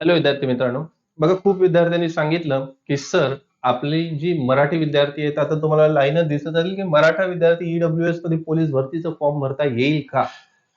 Hello विद्यार्थी मित्रांनो. बघा खूप विद्यार्थ्यांनी सांगितलं की सर आपली जी मराठी विद्यार्थी आहेत आता तुम्हाला लाईनच दिसत असेल की मराठा विद्यार्थी ईडब्ल्यू एसमध्ये पोलीस भरतीचा फॉर्म भरता येईल का?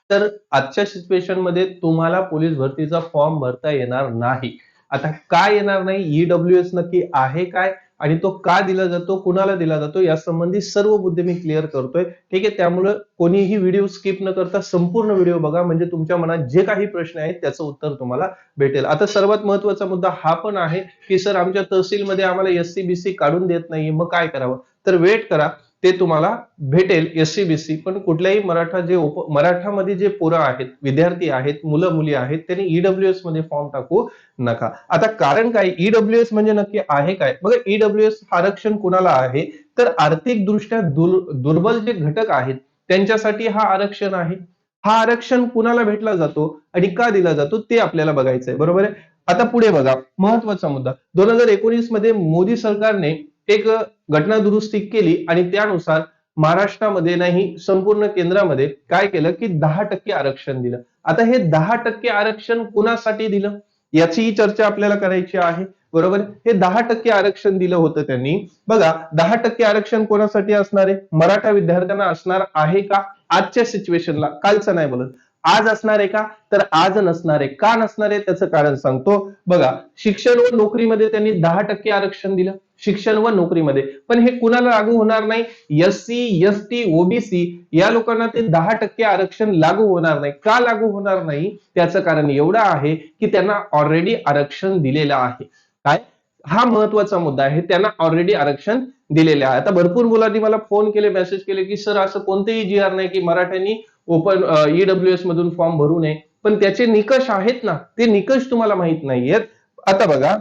तर आजच्या सिच्युएशनमध्ये तुम्हाला पोलीस भरतीचा फॉर्म भरता येणार नाही. आता काय येणार नाही? ईडब्ल्यू एस नक्की आहे काय? आणि तो का दिला जातो कुणाला दिला जातो या संबंधी सर्व मुद्दे मी क्लिअर करतोय. ठीक आहे त्यामुळे कोणीही व्हिडिओ स्किप न करता संपूर्ण व्हिडिओ बघा. म्हणजे तुमच्या मनात जे काही प्रश्न आहेत त्याचं उत्तर तुम्हाला भेटेल. आता सर्वात महत्त्वाचा मुद्दा हा पण आहे की सर आमच्या तहसीलमध्ये आम्हाला एससी बीसी काढून देत नाही मग काय करावं? तर वेट करा. ते तुम्हाला भेटेल एससीबीसी पण कुठल्याही मराठा जे उप मराठामध्ये जे पोरं आहेत विद्यार्थी आहेत मुलं मुली आहेत त्यांनी ईडब्ल्यू एसमध्ये फॉर्म टाकू नका. आता कारण काय? ईडब्ल्यू एस म्हणजे नक्की आहे काय? बघा ईडब्ल्यू एस आरक्षण कुणाला आहे? तर आर्थिकदृष्ट्या दुर दुर्बल जे घटक आहेत त्यांच्यासाठी हा आरक्षण आहे. हा आरक्षण कुणाला भेटला जातो आणि का दिला जातो ते आपल्याला बघायचं आहे बरोबर आहे? आता पुढे बघा महत्त्वाचा मुद्दा. दोन हजार एकोणीसमध्ये मोदी सरकारने एक घटना दुरुस्ती केली आणि त्यानुसार महाराष्ट्रामध्ये नाही संपूर्ण केंद्रामध्ये काय केलं की दहा टक्के आरक्षण दिलं. आता हे दहा टक्के आरक्षण कुणासाठी दिलं? याचीही चर्चा आपल्याला करायची आहे. बरोबर? हे दहा टक्के आरक्षण दिलं होतं त्यांनी. बघा दहा टक्के आरक्षण कोणासाठी असणार आहे? मराठा विद्यार्थ्यांना असणार आहे का? आजच्या सिच्युएशनला कालचं नाही बोलत. आज असणार आहे का? तर आज नसणार आहे. का नसणार आहे? त्याचं कारण सांगतो. बघा शिक्षण व नोकरीमध्ये त्यांनी दहा टक्के आरक्षण दिलं. शिक्षण व नोकरीमध्ये. पण हे कुणाला लागू होणार नाही? S C S T OBC या लोकांना ते दहा टक्के आरक्षण लागू होणार नाही. का लागू होणार नाही? त्याचं कारण एवढं आहे की त्यांना ऑलरेडी आरक्षण दिलेलं आहे. काय? हा महत्त्वाचा मुद्दा आहे. त्यांना ऑलरेडी आरक्षण दिलेले आहे. आता भरपूर मुलांनी मला फोन केले मेसेज केले की सर असं कोणतेही जी आर नाही की मराठ्यांनी ओपन ईडब्ल्यू एस मधून फॉर्म भरू नये. पण त्याचे निकष आहेत ना ते निकष तुम्हाला माहीत नाहीयेत. आता बघा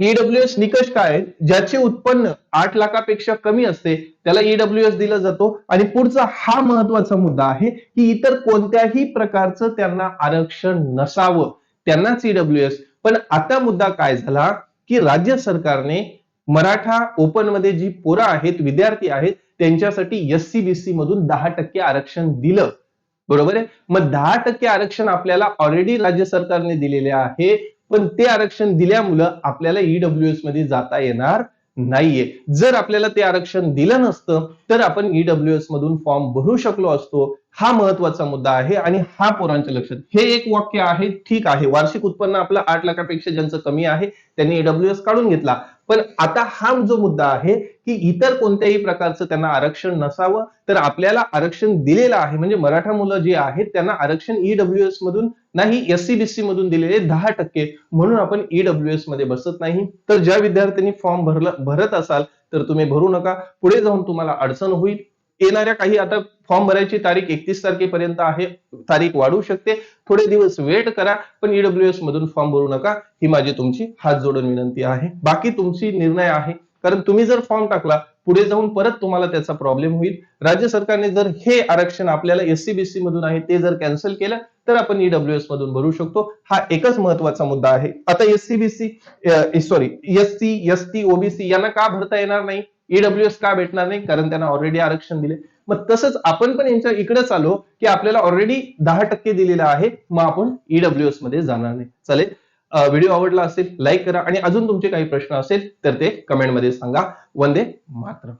ईडब्ल्यू एस निकष काय आहेत? ज्याचे उत्पन्न आठ लाखापेक्षा कमी असते त्याला ईडब्ल्यू एस दिला जातो. आणि पुढचा हा महत्त्वाचा मुद्दा आहे की इतर कोणत्याही प्रकारचं त्यांना आरक्षण नसावं. त्यांनाच ईडब्ल्यू एस पण आता मुद्दा काय झाला? की राज्य सरकारने मराठा ओपनमध्ये जी पोरं आहेत विद्यार्थी आहेत त्यांच्यासाठी एस सी सी मधून दहा टक्के आरक्षण दिलं. बरोबर आहे? मग दहा टक्के आरक्षण आपल्याला ऑलरेडी राज्य सरकारने दिलेले आहे पण ते आरक्षण दिल्यामुळं आपल्याला ईडब्ल्यू एसमध्ये जाता येणार नाहीये. जर आपल्याला ते आरक्षण दिलं नसतं तर आपण ईडब्ल्यू एस मधून फॉर्म भरू शकलो असतो. हा महत्त्वाचा मुद्दा आहे आणि हा पोरांच्या लक्षात. हे एक वाक्य आहे ठीक आहे. वार्षिक उत्पन्न आपलं आठ लाखापेक्षा ज्यांचं कमी आहे त्यांनी ईडब्ल्यू एस काढून घेतला. पण आता हा जो मुद्दा आहे की इतर कोणत्याही प्रकारचं त्यांना आरक्षण नसावं तर आपल्याला आरक्षण दिलेलं आहे. म्हणजे मराठा मुलं जी आहेत त्यांना आरक्षण ईडब्ल्यू एस मधून नाही एस सी बी सी मधून दिलेले दहा टक्के. म्हणून आपण ईडब्ल्यू एसमध्ये बसत नाही. तर ज्या विद्यार्थ्यांनी फॉर्म भरलं भरत असाल तर तुम्ही भरू नका. पुढे जाऊन तुम्हाला अडचण होईल. येणाऱ्या काही आता फॉर्म भरायची तारीख एकतीस तारखेपर्यंत आहे तारीख वाढू शकते. थोडे दिवस वेट करा पण ईडब्ल्यू एस मधून फॉर्म भरू नका. ही माझी तुमची हात जोडून विनंती आहे. बाकी तुमची निर्णय आहे. कारण तुम्ही जर फॉर्म टाकला पुढे जाऊन परत तुम्हाला त्याचा प्रॉब्लेम होईल. राज्य सरकारने जर हे आरक्षण आपल्याला एससी बीसी मधून आहे ते जर कॅन्सल केलं तर आपण ईडब्ल्यू एस मधून भरू शकतो. हा एकच महत्त्वाचा मुद्दा आहे. आता SC BC sorry S C S T OBC यांना का भरता येणार नाही? ईडब्ल्यू एस का भेटणार नाही? कारण त्यांना ऑलरेडी आरक्षण दिले. मग तसंच आपण पण यांच्या इकडेच आलो की आपल्याला ऑलरेडी दहा टक्के दिलेलं आहे. मग आपण ईडब्ल्यू एसमध्ये जाणार नाही. चालेल? व्हिडिओ आवडला असेल लाईक करा. आणि अजून तुमचे काही प्रश्न असेल तर ते कमेंटमध्ये सांगा. वंदे मात्र